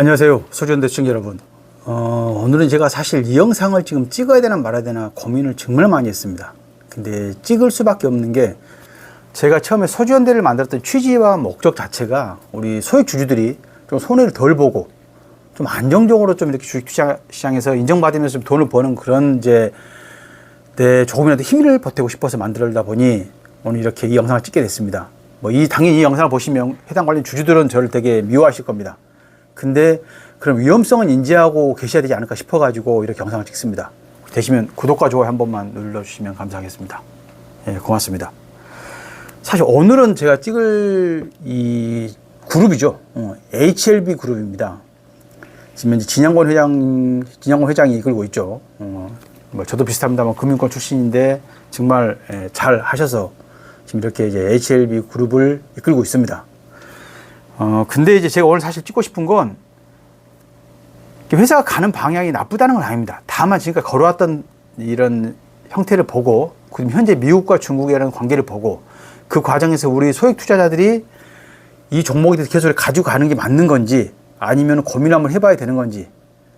안녕하세요. 소전 대충 여러분. 어, 오늘은 제가 사실 이 영상을 지금 찍어야 되나 말아야 되나 고민을 정말 많이 했습니다. 근데 찍을 수밖에 없는 게 제가 처음에 소주연대를 만들었던 취지와 목적 자체가 우리 소액 주주들이 좀 손해를 덜 보고 좀 안정적으로 좀 이렇게 주식시장에서 인정받으면서 좀 돈을 버는 그런 이제 내 조금이라도 힘을 보태고 싶어서 만들다 보니 오늘 이렇게 이 영상을 찍게 됐습니다. 뭐 이 당연히 이 영상을 보시면 해당 관련 주주들은 저를 되게 미워하실 겁니다. 근데 그럼 위험성은 인지하고 계셔야 되지 않을까 싶어가지고 이렇게 영상을 찍습니다. 되시면 구독과 좋아요 한 번만 눌러주시면 감사하겠습니다. 예, 고맙습니다. 사실 오늘은 제가 찍을 이 그룹이죠. 어, HLB 그룹입니다. 지금 이제 진양권 회장, 진양권 회장이 이끌고 있죠. 어, 뭐 저도 비슷합니다만 금융권 출신인데 정말 예, 잘 하셔서 지금 이렇게 이제 HLB 그룹을 이끌고 있습니다. 어, 근데 이제 제가 오늘 사실 찍고 싶은 건 회사가 가는 방향이 나쁘다는 건 아닙니다. 다만 지금까지 걸어왔던 이런 형태를 보고, 현재 미국과 중국이라는 관계를 보고, 그 과정에서 우리 소액 투자자들이 이 종목에 대해서 계속 가지고 가는 게 맞는 건지, 아니면 고민 한번 해봐야 되는 건지,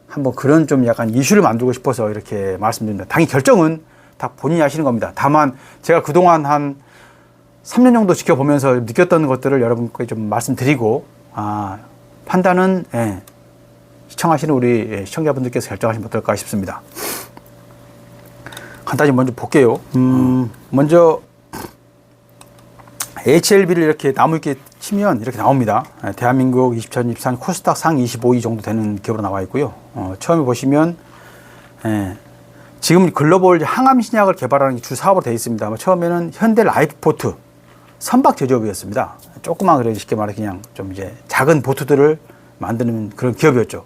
한번 그런 좀 약간 이슈를 만들고 싶어서 이렇게 말씀드립니다. 당연히 결정은 다 본인이 하시는 겁니다. 다만 제가 그동안 한 3년 정도 지켜보면서 느꼈던 것들을 여러분께 좀 말씀드리고, 아, 판단은, 예, 시청하시는 우리 예, 시청자분들께서 결정하시면 어떨까 싶습니다. 간단히 먼저 볼게요. 음, 먼저 HLB를 이렇게 나무 위키에 치면 이렇게 나옵니다. 예, 대한민국 2023 코스닥 상 25위 정도 되는 기업으로 나와 있고요. 어, 처음에 보시면 예, 지금 글로벌 항암 신약을 개발하는 게주 사업으로 되어 있습니다. 뭐 처음에는 현대 라이프포트 선박 제조업이었습니다. 조그만 그래 쉽게 말해 그냥 좀 이제 작은 보트들을 만드는 그런 기업이었죠.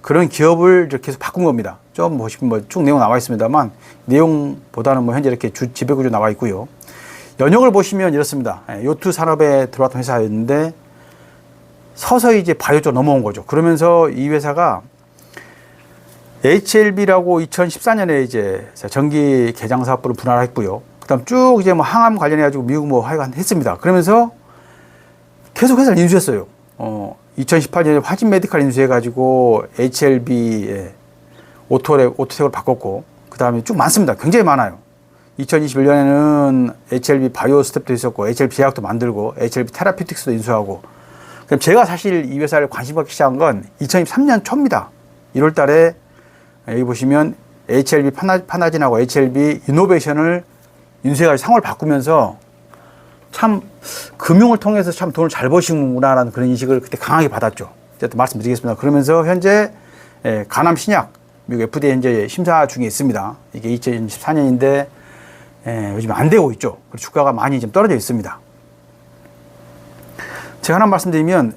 그런 기업을 이렇게 계속 바꾼 겁니다. 좀 보시면 뭐 쭉 내용 나와 있습니다만 내용보다는 뭐 현재 이렇게 주 지배 구조 나와 있고요. 연역을 보시면 이렇습니다. 예, 요트 산업에 들어왔던 회사였는데 서서히 이제 바이오 쪽 넘어온 거죠. 그러면서 이 회사가 HLB라고 2014년에 이제 전기 개장 사업부를 분할했고요. 그다음 쭉 이제 뭐 항암 관련해 가지고 미국 뭐 하여간 했습니다. 그러면서 계속 회사를 인수했어요. 어, 2018년에 화진 메디칼 인수해 가지고 HLB 오토렉 오토텍으로 바꿨고 그 다음에 쭉 많습니다. 굉장히 많아요. 2021년에는 HLB 바이오 스텝도 있었고 HLB 제약도 만들고 HLB 테라피틱스도 인수하고 그럼 제가 사실 이 회사를 관심 갖기 시작한 건 2023년 초입니다. 1월 달에 여기 보시면 HLB 파나, 파나진하고 HLB 이노베이션을 인수해가지고 상을 바꾸면서 참 금융을 통해서 참 돈을 잘 버시는구나라는 그런 인식을 그때 강하게 받았죠. 어쨌든 말씀드리겠습니다. 그러면서 현재 예, 가남 신약 미국 FDA 현재 심사 중에 있습니다. 이게 2014년인데 예, 요즘 안 되고 있죠. 그리고 주가가 많이 좀 떨어져 있습니다. 제가 하나 말씀드리면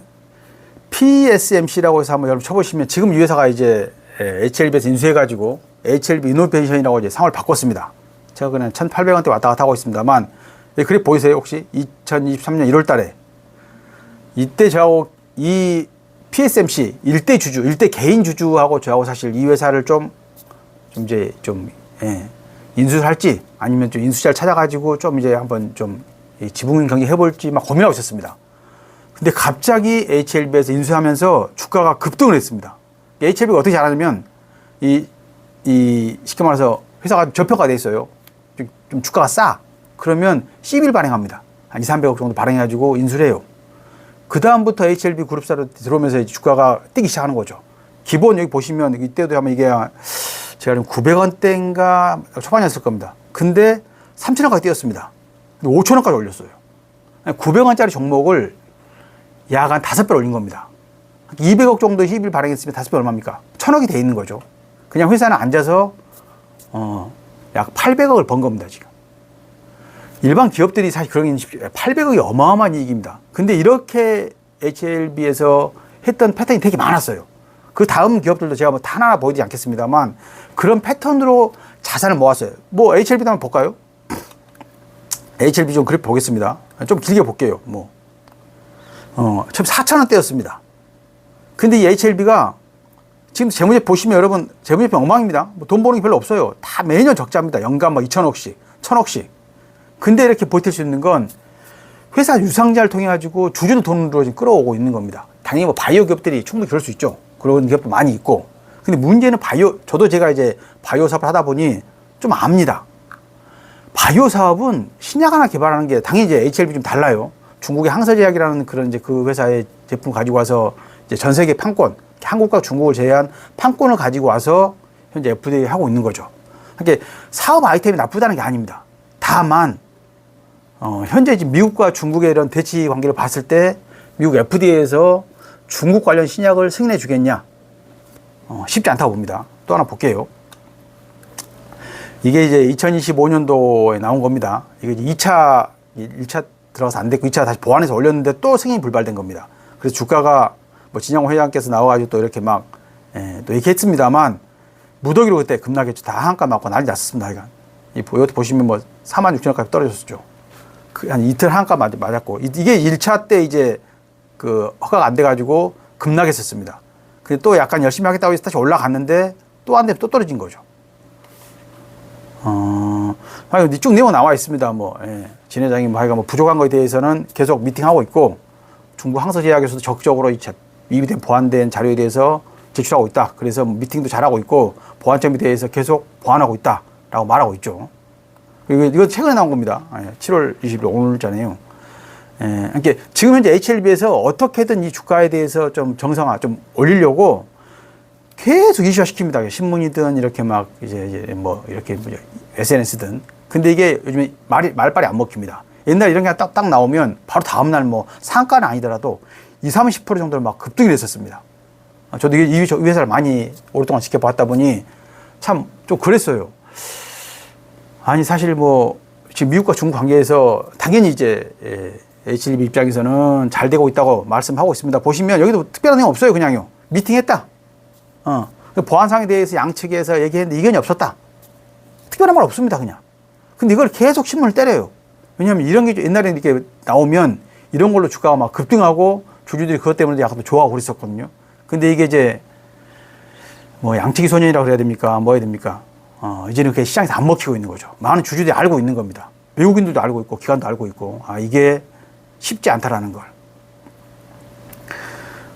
PSMC라고 해서 한번 여러분 쳐보시면 지금 이 회사가 이제 HLB에서 인수해가지고 HLB 이노베이션이라고 이제 상을 바꿨습니다. 제가 그냥 1,800원대 왔다 갔다 하고 있습니다만 예, 그래 보이세요 혹시 2023년 1월 달에 이때 저하고 이 PSMC 일대 주주, 일대 개인 주주하고 저하고 사실 이 회사를 좀, 좀 이제 좀, 예, 인수를 할지 아니면 좀 인수자를 찾아가지고 좀 이제 한번 좀 지분 경기 해볼지 막 고민하고 있었습니다. 근데 갑자기 HLB에서 인수하면서 주가가 급등을 했습니다. HLB가 어떻게 잘하냐면 이, 이 쉽게 말해서 회사가 저평가 돼 있어요. 좀, 좀 주가가 싸. 그러면 CB를 발행합니다. 한 2, 300억 정도 발행해가지고 인수를 해요. 그 다음부터 HLB 그룹사로 들어오면서 주가가 뛰기 시작하는 거죠. 기본 여기 보시면 이때도 하면 이게 제가 좀 900원대인가 초반이었을 겁니다. 근데 3,000원까지 뛰었습니다. 5,000원까지 올렸어요. 900원짜리 종목을 약 한 5배 올린 겁니다. 200억 정도 희비를 발행했으면 5배 얼마입니까? 1,000억이 돼 있는 거죠. 그냥 회사는 앉아서 어, 약 800억을 번 겁니다, 지금. 일반 기업들이 사실 그런 게 800억이 어마어마한 이익입니다. 근데 이렇게 HLB에서 했던 패턴이 되게 많았어요. 그 다음 기업들도 제가 뭐 하나 보이지 않겠습니다만 그런 패턴으로 자산을 모았어요. 뭐 HLB도 한번 볼까요? HLB 좀 그래프 보겠습니다. 좀 길게 볼게요. 뭐. 어, 처음 4,000원대였습니다. 근데 이 HLB가 지금 재무제 보시면 여러분 재무제표 엉망입니다. 뭐 돈 버는 게 별로 없어요. 다 매년 적자입니다. 연간 뭐 2천억씩, 1천억씩. 근데 이렇게 버틸 수 있는 건 회사 유상자를 통해 가지고 주주도 돈으로 지금 끌어오고 있는 겁니다. 당연히 뭐 바이오 기업들이 충분히 그럴 수 있죠. 그런 기업도 많이 있고. 근데 문제는 바이오, 저도 제가 이제 바이오 사업을 하다 보니 좀 압니다. 바이오 사업은 신약 하나 개발하는 게 당연히 이제 HLB 좀 달라요. 중국의 항서제약이라는 그런 이제 그 회사의 제품 가지고 와서 이제 전 세계 판권, 한국과 중국을 제외한 판권을 가지고 와서 현재 FDA 하고 있는 거죠. 그러니까 사업 아이템이 나쁘다는 게 아닙니다. 다만 어, 현재 지금 미국과 중국의 이런 대치 관계를 봤을 때 미국 FDA에서 중국 관련 신약을 승인해 주겠냐? 어, 쉽지 않다고 봅니다. 또 하나 볼게요. 이게 이제 2025년도에 나온 겁니다. 이게 이제 2차, 1차 들어가서 안 됐고 2차 다시 보완해서 올렸는데 또 승인이 불발된 겁니다. 그래서 주가가 뭐 진영호 회장께서 나와가지고 또 이렇게 막, 예, 또 얘기했습니다만 무더기로 그때 급락했죠. 다 한가 맞고 난리 났습니다. 하여간. 이, 이것도 보시면 뭐 4만 6천 원까지 떨어졌었죠. 그 한 이틀 한가 맞- 맞았고 이- 이게 1차 때 이제 그 허가가 안 돼가지고 급락했었습니다. 근데 또 약간 열심히 하겠다고 해서 다시 올라갔는데 또 안 되면 또 떨어진 거죠. 어, 쭉 내용 나와 있습니다. 뭐, 예. 진 회장이 뭐 하여간 뭐 부족한 거에 대해서는 계속 미팅하고 있고 중국 항서제약에서도 적극적으로 이 자- 미비된 보완된 자료에 대해서 제출하고 있다. 그래서 뭐 미팅도 잘하고 있고 보완점에 대해서 계속 보완하고 있다라고 말하고 있죠. 그리고 이거 최근에 나온 겁니다. 예, 7월 20일 오늘잖아요. 예, 그러니까 지금 현재 HLB에서 어떻게든 이 주가에 대해서 좀 정상화 좀 올리려고 계속 이슈화 시킵니다. 신문이든 이렇게 막 이제, 이제 뭐 이렇게 뭐 SNS든. 근데 이게 요즘에 말이 말빨이 안 먹힙니다. 옛날에 이런 게 딱, 딱 나오면 바로 다음 날 뭐 상가는 아니더라도 20, 30% 정도를 막 급등이 됐었습니다. 아, 저도 이, 회사를 많이 오랫동안 지켜봤다 보니 참 좀 그랬어요. 아니 사실 뭐 지금 미국과 중국 관계에서 당연히 이제 예, HLB 입장에서는 잘 되고 있다고 말씀하고 있습니다. 보시면 여기도 특별한 내용 없어요. 그냥요. 미팅했다. 어. 그 보안상에 대해서 양측에서 얘기했는데 이견이 없었다. 특별한 말 없습니다. 그냥. 근데 이걸 계속 신문을 때려요. 왜냐하면 이런 게 옛날에 이렇게 나오면 이런 걸로 주가가 막 급등하고 주주들이 그것 때문에 약간 또 좋아하고 그랬었거든요. 근데 이게 이제 뭐 양치기 소년이라고 그래야 됩니까? 뭐 해야 됩니까? 어, 이제는 그게 시장에서 안 먹히고 있는 거죠. 많은 주주들이 알고 있는 겁니다. 외국인들도 알고 있고, 기관도 알고 있고, 아, 이게 쉽지 않다라는 걸.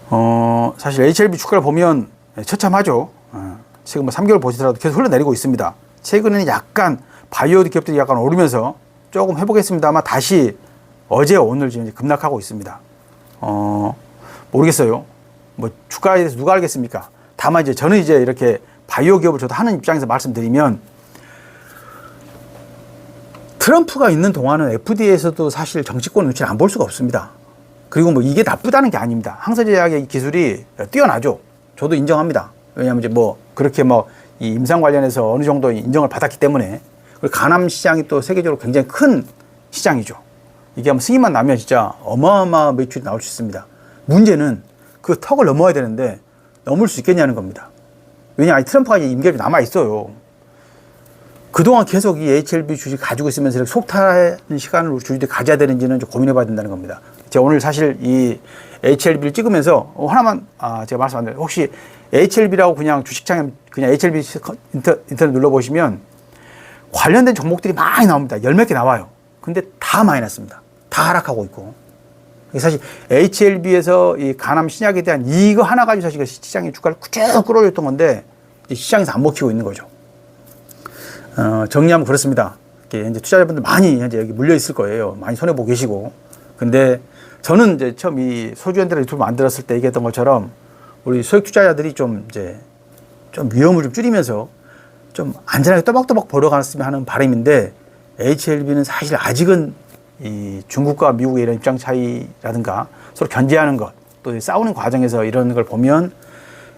어, 사실 HLB 주가를 보면 처참하죠. 어, 지금 뭐 3개월 보시더라도 계속 흘러내리고 있습니다. 최근에는 약간 바이오 기업들이 약간 오르면서 조금 회복했습니다만 다시 어제 오늘 지금 급락하고 있습니다. 어, 모르겠어요. 뭐 주가에 대해서 누가 알겠습니까? 다만 이제 저는 이제 이렇게 바이오 기업을 저도 하는 입장에서 말씀드리면 트럼프가 있는 동안은 FDA에서도 사실 정치권 눈치를 안 볼 수가 없습니다. 그리고 뭐 이게 나쁘다는 게 아닙니다. 항서제약의 기술이 뛰어나죠. 저도 인정합니다. 왜냐하면 이제 뭐 그렇게 뭐 이 임상 관련해서 어느 정도 인정을 받았기 때문에 그리고 간암 시장이 또 세계적으로 굉장히 큰 시장이죠. 이게 한번 승인만 나면 진짜 어마어마한 매출이 나올 수 있습니다. 문제는 그 턱을 넘어야 되는데 넘을 수 있겠냐는 겁니다. 왜냐, 아니 트럼프가 이제 임기가 남아 있어요. 그동안 계속 이 HLB 주식 가지고 있으면서 이렇게 속타는 시간을 주주들이 가져야 되는지는 좀 고민해 봐야 된다는 겁니다. 제가 오늘 사실 이 HLB를 찍으면서 어, 하나만 아, 제가 말씀 안 드려요. 혹시 HLB라고 그냥 주식창에 그냥 HLB 인터, 인터넷 눌러보시면 관련된 종목들이 많이 나옵니다. 열 몇 개 나와요. 근데 다 났습니다. 다 하락하고 있고. 사실 HLB에서 이 간암 신약에 대한 이거 하나 가지고 사실 시장의 주가를 쭉 끌어올렸던 건데 이 시장에서 안 먹히고 있는 거죠. 어, 정리하면 그렇습니다. 이제 투자자분들 많이 현재 여기 물려 있을 거예요. 많이 손해 보고 계시고. 근데 저는 이제 처음 이 소주현대를 유튜브 만들었을 때 얘기했던 것처럼 우리 소액 투자자들이 좀 이제 좀 위험을 좀 줄이면서 좀 안전하게 또박또박 벌어갔으면 하는 바람인데 HLB는 사실 아직은 이 중국과 미국의 이런 입장 차이라든가 서로 견제하는 것, 또 싸우는 과정에서 이런 걸 보면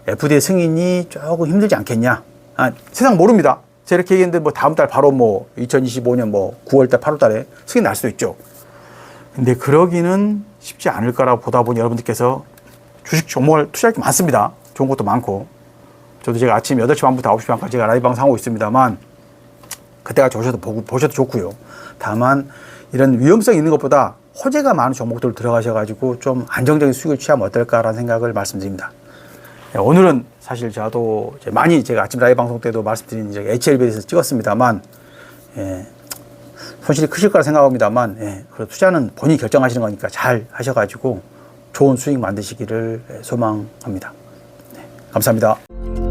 FDA 승인이 조금 힘들지 않겠냐. 아, 세상 모릅니다. 제가 이렇게 얘기했는데 뭐 다음 달 바로 뭐 2025년 뭐 9월 달, 8월 달에 승인 날 수도 있죠. 근데 그러기는 쉽지 않을 거라고 보다 보니 여러분들께서 주식 종목을 투자할 게 많습니다. 좋은 것도 많고. 저도 제가 아침 8시 반부터 9시 반까지 라이브 방송 하고 있습니다만 그때가 보고, 보셔도 좋고요. 다만 이런 위험성 있는 것보다 호재가 많은 종목들 들어가셔가지고 좀 안정적인 수익을 취하면 어떨까라는 생각을 말씀드립니다. 예, 오늘은 사실 저도 많이 제가 아침 라이브 방송 때도 말씀드린 HLB에서 찍었습니다만 예, 손실이 크실 거라 생각합니다만 예, 그 투자는 본인이 결정하시는 거니까 잘 하셔가지고 좋은 수익 만드시기를 예, 소망합니다. 네. 감사합니다.